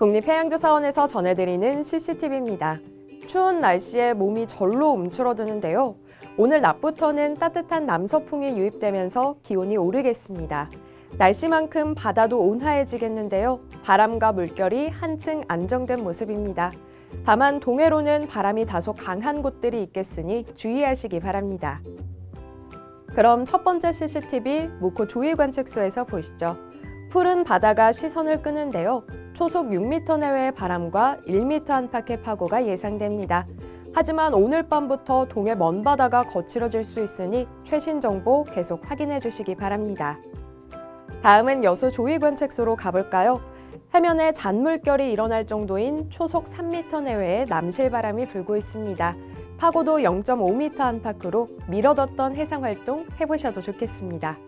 국립해양조사원에서 전해드리는 CCTV입니다. 추운 날씨에 몸이 절로 움츠러드는데요. 오늘 낮부터는 따뜻한 남서풍이 유입되면서 기온이 오르겠습니다. 날씨만큼 바다도 온화해지겠는데요. 바람과 물결이 한층 안정된 모습입니다. 다만 동해로는 바람이 다소 강한 곳들이 있겠으니 주의하시기 바랍니다. 그럼 첫 번째 CCTV 목포 조이관측소에서 보시죠. 푸른 바다가 시선을 끄는데요. 초속 6m 내외의 바람과 1m 안팎의 파고가 예상됩니다. 하지만 오늘 밤부터 동해 먼 바다가 거칠어질 수 있으니 최신 정보 계속 확인해 주시기 바랍니다. 다음은 여수 조이관측소로 가볼까요? 해면에 잔물결이 일어날 정도인 초속 3m 내외의 남실바람이 불고 있습니다. 파고도 0.5m 안팎으로 미뤄뒀던 해상 활동 해보셔도 좋겠습니다.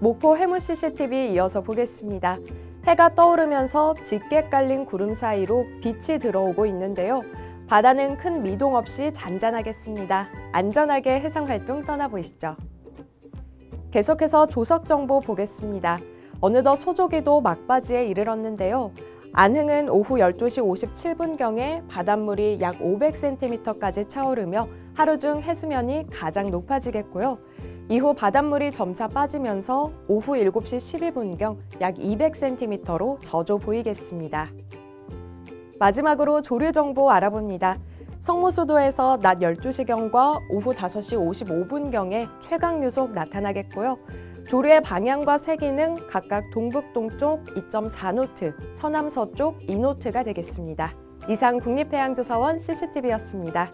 목포 해무 CCTV 이어서 보겠습니다. 해가 떠오르면서 짙게 깔린 구름 사이로 빛이 들어오고 있는데요. 바다는 큰 미동 없이 잔잔하겠습니다. 안전하게 해상 활동 떠나보시죠. 계속해서 조석 정보 보겠습니다. 어느덧 소조기도 막바지에 이르렀는데요. 안흥은 오후 12시 57분경에 바닷물이 약 500cm까지 차오르며 하루 중 해수면이 가장 높아지겠고요. 이후 바닷물이 점차 빠지면서 오후 7시 12분경 약 200cm로 저조 보이겠습니다. 마지막으로 조류 정보 알아봅니다. 성모수도에서 낮 12시경과 오후 5시 55분경에 최강 유속 나타나겠고요. 조류의 방향과 세기는 각각 동북동쪽 2.4노트, 서남서쪽 2노트가 되겠습니다. 이상 국립해양조사원 CCTV였습니다.